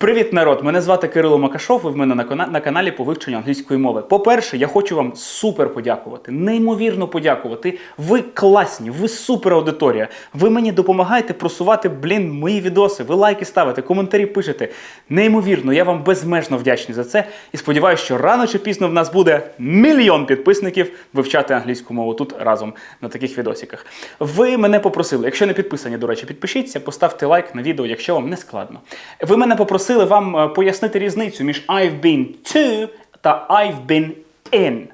Привіт, народ! Мене звати Кирило Макашов. Ви в мене на, кона- на каналі по вивченню англійської мови. По-перше, я хочу вам супер подякувати, неймовірно подякувати. Ви класні, ви супер аудиторія. Ви мені допомагаєте просувати, блін, мої відоси. Ви лайки ставите, коментарі пишете. Неймовірно, я вам безмежно вдячний за це. І сподіваюся, що рано чи пізно в нас буде мільйон підписників вивчати англійську мову тут разом на таких відосиках. Ви мене попросили, якщо не підписані, до речі, підпишіться, поставте лайк на відео, якщо вам не складно. Ви мене попросили вам е, пояснити різницю між I've been to та I've been in.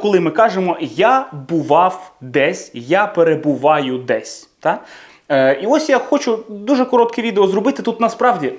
Коли ми кажемо я бував десь, я перебуваю десь. Та? Е, і ось я хочу дуже коротке відео зробити. Тут насправді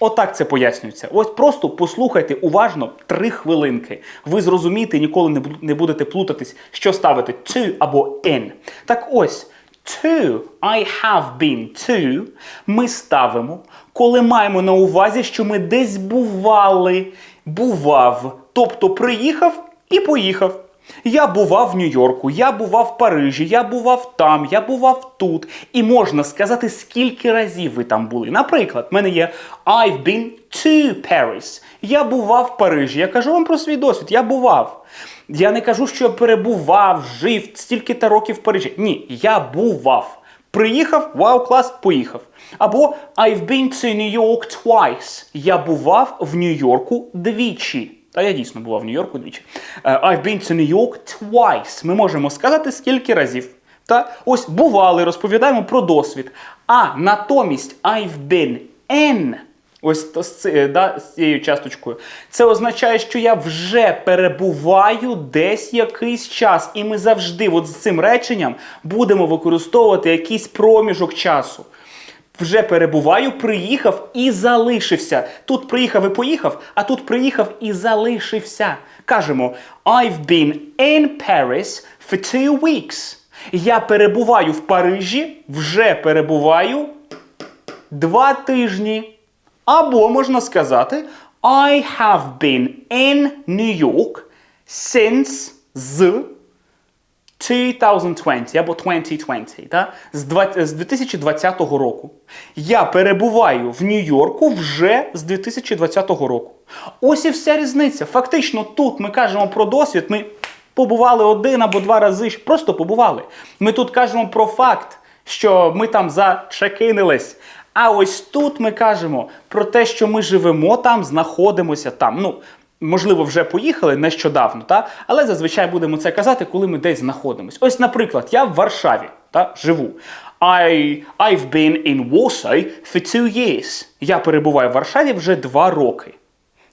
Отак це пояснюється. Ось просто послухайте уважно три хвилинки. Ви зрозумієте, ніколи не будете плутатись, що ставити to або in. Так ось. To, I have been to, ми ставимо, коли маємо на увазі, що ми десь бували, бував, тобто приїхав і поїхав. Я бував в Нью-Йорку, я бував в Парижі, я бував там, я бував тут. І можна сказати, скільки разів ви там були. Наприклад, в мене є I've been to Paris. Я бував в Парижі. Я кажу вам про свій досвід. Я бував. Я не кажу, що я перебував, жив стільки-то років в Парижі. Ні, я бував. Приїхав, вау, клас, поїхав. Або I've been to New York twice. Я бував в Нью-Йорку двічі. Та я дійсно бував в Нью-Йорку двічі. Е, I've been to New York twice. Ми можемо сказати скільки разів. Та ось бували, розповідаємо про досвід. А натомість I've been in. Ось з, да, цією часточкою. Це означає, що я вже перебуваю десь якийсь час. І ми завжди, от з цим реченням, будемо використовувати якийсь проміжок часу. Вже перебуваю, приїхав і залишився. Тут приїхав і поїхав, а тут приїхав і залишився. Кажемо: I've been in Paris for two weeks. Я перебуваю в Парижі, вже перебуваю два тижні. Або можна сказати I have been in New York since з 2020 або 2020, та? З, два- з 2020 року. Я перебуваю в Нью-Йорку вже з 2020 року. Ось і вся різниця. Фактично, тут ми кажемо про досвід, ми побували один або два рази, просто побували. Ми тут кажемо про факт, що ми там зачекинились. А ось тут ми кажемо про те, що ми живемо там, знаходимося там. Ну, можливо, вже поїхали нещодавно, та? але зазвичай будемо це казати, коли ми десь знаходимось. Ось, наприклад, я в Варшаві та, живу. I, I've been in Warsaw for two years. Я перебуваю в Варшаві вже два роки.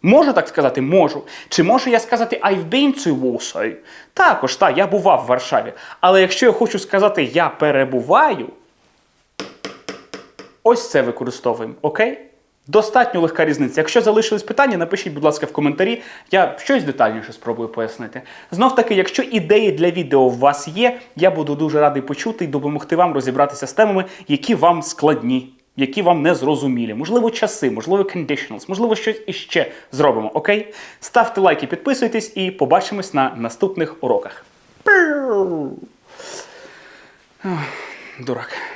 Можу так сказати? Можу. Чи можу я сказати I've been to Warsaw? Також, так, я бував в Варшаві. Але якщо я хочу сказати я перебуваю, ось це використовуємо, окей? Достатньо легка різниця. Якщо залишились питання, напишіть, будь ласка, в коментарі. Я щось детальніше спробую пояснити. Знов таки, якщо ідеї для відео у вас є, я буду дуже радий почути і допомогти вам розібратися з темами, які вам складні, які вам не зрозумілі. Можливо, часи, можливо, conditionals, можливо, щось іще зробимо, окей? Ставте лайки, підписуйтесь і побачимось на наступних уроках. Дурак.